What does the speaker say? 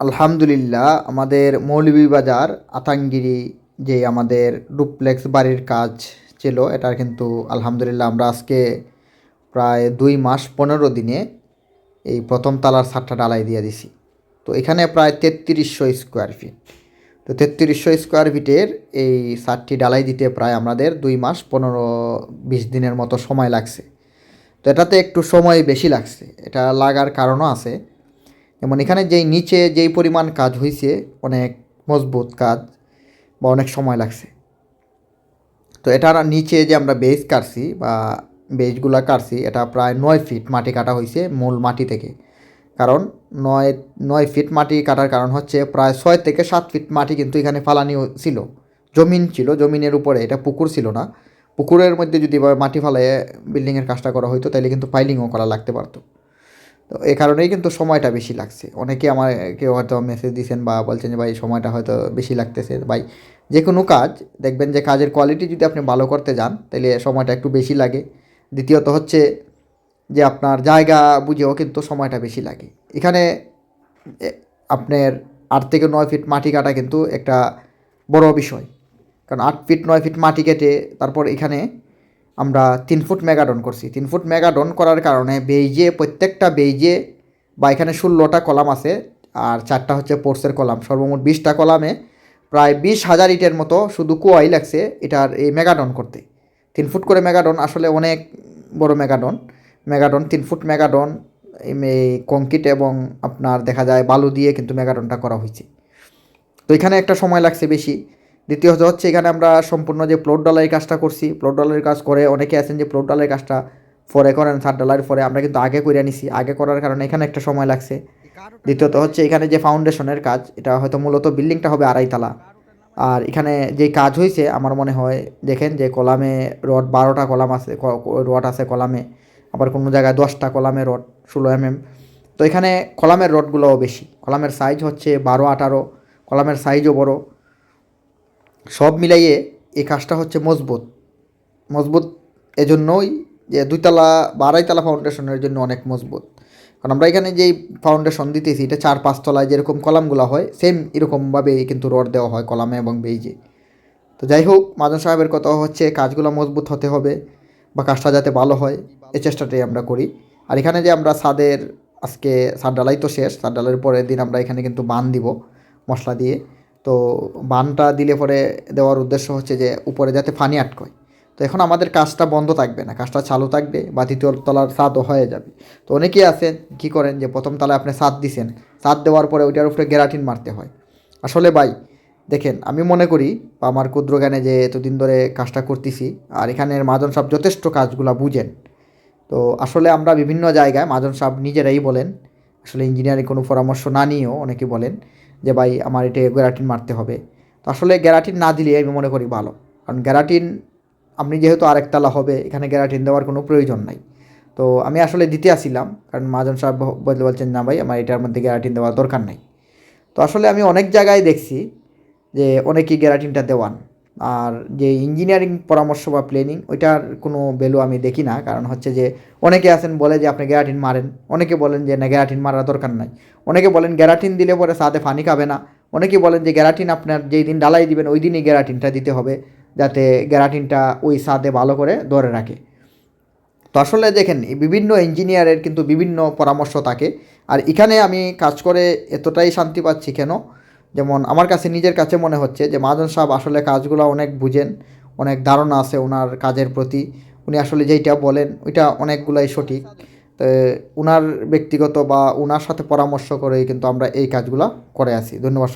আলহামদুলিল্লাহ, আমাদের মৌলভীবাজার, আতাঙ্গিরি যে আমাদের ডুপ্লেক্স বাড়ির কাজ ছিল এটা কিন্তু আলহামদুলিল্লাহ আমরা আজকে প্রায় দুই মাস পনেরো দিনে এই প্রথম তালার ছাদটা ডালাই দিয়ে দিছি। তো এখানে প্রায় তেত্রিশশো স্কোয়ার ফিট তো তেত্রিশশো স্কোয়ার ফিটের এই ছাদটি ডালাই দিতে প্রায় আমাদের দুই মাস পনেরো বিশ দিনের মতো সময় লাগছে। তো এটাতে একটু সময় বেশি লাগছে। এটা লাগার কারণও আছে। যেমন এখানে যেই নিচে যেই পরিমাণ কাজ হয়েছে অনেক মজবুত কাজ বা অনেক সময় লাগছে। তো এটার নিচে যে আমরা বেজ কাটছি বা বেজগুলা কাটছি, এটা প্রায় নয় ফিট মাটি কাটা হয়েছে মূল মাটি থেকে। কারণ নয় নয় ফিট মাটি কাটার কারণ হচ্ছে প্রায় ছয় থেকে সাত ফিট মাটি কিন্তু এখানে ফালানি ছিল। জমিন ছিল, জমিনের উপরে, এটা পুকুর ছিল না। পুকুরের মধ্যে যদি মাটি ফালায় বিল্ডিংয়ের কাজটা করা হতো তাহলে কিন্তু পাইলিংও করা লাগতে পারতো। তো এই কারণেই কিন্তু সময়টা বেশি লাগছে। অনেকে আমার কেউ হয়তো মেসেজ দিয়েছেন বা বলছেন যে, ভাই, সময়টা হয়তো বেশি লাগতেছে। ভাই যে কোনো কাজ, দেখবেন যে, কাজের কোয়ালিটি যদি আপনি ভালো করতে যান তাহলে সময়টা একটু বেশি লাগে। দ্বিতীয়ত হচ্ছে যে, আপনার জায়গা বুঝেও কিন্তু সময়টা বেশি লাগে। এখানে আপনার আট থেকে নয় ফিট মাটি কাটা কিন্তু একটা বড় বিষয়। কারণ আট ফিট, নয় ফিট মাটি কেটে তারপর এখানে আমরা তিন ফুট মেগাডন করছি। তিন ফুট মেগাডন করার কারণে বেইজে, প্রত্যেকটা বেইজে বা এখানে ষোলোটা কলাম আছে আর চারটা হচ্ছে পোর্সের কলাম। সর্বমোট বিশটা কলামে প্রায় বিশ হাজার ইটের মতো শুধু কুয়াই লাগছে এটার এই মেগাডন করতে। তিন ফুট করে মেগাডন আসলে অনেক বড় মেগাডন মেগাডন তিন ফুট মেগাডন এই কংক্রিট এবং আপনার দেখা যায় বালু দিয়ে কিন্তু মেগাডনটা করা হয়েছে। তো এখানে একটা সময় লাগছে বেশি। দ্বিতীয়ত হচ্ছে এখানে আমরা সম্পূর্ণ যে প্লট ডলারের কাজটা করছি প্লট ডলারের কাজ করে অনেকে আছেন যে প্লট ডলারের কাজটা পরে করেন সাত ডলারের পরে আমরা কিন্তু আগে করে নিছি। আগে করার কারণে এখানে একটা সময় লাগছে। দ্বিতীয়ত হচ্ছে এখানে যে ফাউন্ডেশনের কাজ, এটা হয়তো মূলত বিল্ডিংটা হবে আড়াইতলা আর এখানে যে কাজ হয়েছে আমার মনে হয়, দেখেন যে কলামে রড বারোটা কলাম আছে রড আছে কলামে। আবার কোনো জায়গায় দশটা কলামে রড, ষোলো এমএম তো এখানে কলামের রডগুলোও বেশি। কলামের সাইজ হচ্ছে বারো আঠারো, কলামের সাইজও বড়। সব মিলাইয়ে এই কাজটা হচ্ছে মজবুত। মজবুত এজন্যই যে দুইতলা বা আড়াইতলা ফাউন্ডেশনের জন্য অনেক মজবুত। কারণ আমরা এখানে যেই ফাউন্ডেশন দিতেছি, এটা চার পাঁচতলায় যেরকম কলামগুলো হয় সেম এরকমভাবেই কিন্তু রড দেওয়া হয় কলামে এবং বেইজে। তো যাই হোক মাজন সাহেবের কথা হচ্ছে, কাজগুলো মজবুত হতে হবে বা কাজটা যাতে ভালো হয় এই চেষ্টাটাই আমরা করি। আর এখানে যে আমরা ছাদের, আজকে ছাদ ডালাই তো শেষ, ছাদ ডালাইয়ের পরের দিন আমরা এখানে কিন্তু বান দিব মশলা দিয়ে। তো বানটা দিলে পরে দেওয়ার উদ্দেশ্য হচ্ছে যে উপরে যাতে পানি আটকয়। তো এখন আমাদের কাজটা বন্ধ থাকবে না, কাজটা চালু থাকবে বা দ্বিতীয় তলার ছাদও হয়ে যাবে। তো অনেকেই আছেন কী করেন যে প্রথম তলায় আপনি ছাদ দিছেন ছাদ দেওয়ার পরে ওইটার উপরে গ্যারাটিন মারতে হয়। আসলে ভাই, দেখেন আমি মনে করি বা আমার ক্ষুদ্র জ্ঞানে যে এতদিন ধরে কাজটা করতেছি আর এখানের মাজন সাহেব যথেষ্ট কাজগুলা বুঝেন। তো আসলে আমরা বিভিন্ন জায়গায় মাজন সাহেব নিজেরাই বলেন, আসলে ইঞ্জিনিয়ারিং কোনো পরামর্শ না নিয়েও অনেকে বলেন যে ভাই আমার এটা গ্যারাটিন মারতে হবে। তো আসলে গ্যারাটিন না দিলে আমি মনে করি ভালো। কারণ গ্যারাটিন আপনি যেহেতু আরেকতলা হবে, এখানে গ্যারাটিন দেওয়ার কোনো প্রয়োজন নাই। তো আমি আসলে দিতে আসিলাম, কারণ মাজন সাহেব বলতে বলছেন, না ভাই, আমার এটার মধ্যে গ্যারাটিন দেওয়ার দরকার নাই। তো আসলে আমি অনেক জায়গায় দেখছি যে অনেকেই গ্যারাটিনটা দেওয়ান। আর যে ইঞ্জিনিয়ারিং পরামর্শ বা প্ল্যানিং ওইটার কোনো ভ্যালু আমি দেখি না। কারণ হচ্ছে যে, অনেকে আছেন বলে যে, আপনি গ্যারাটিন মারেন। অনেকে বলেন যে, না, গ্যারাটিন মারার দরকার নাই। অনেকে বলেন, গ্যারাটিন দিলে পরে সাথে ফানি খাবে না। অনেকে বলেন যে, গ্যারাটিন আপনার যেই দিন ডালাই দিবেন, ওই দিনই গ্যারাটিনটা দিতে হবে, যাতে গ্যারাটিনটা ওই সাদে ভালো করে ধরে রাখে। তো আসলে দেখেন বিভিন্ন ইঞ্জিনিয়ারের কিন্তু বিভিন্ন পরামর্শ থাকে। আর এখানে আমি কাজ করে এতটাই শান্তি পাচ্ছি কেন? যেমন আমার কাছে নিজের কাছে মনে হচ্ছে যে মহাজন সাহেব আসলে কাজগুলো অনেক বুঝেন, অনেক ধারণা আছে ওনার কাজের প্রতি। উনি আসলে যেইটা বলেন, ওইটা অনেকগুলাই সঠিক। তো ওনার ব্যক্তিগত বা ওনার সাথে পরামর্শ করেই কিন্তু আমরা এই কাজগুলো করে আছি ধন্যবাদ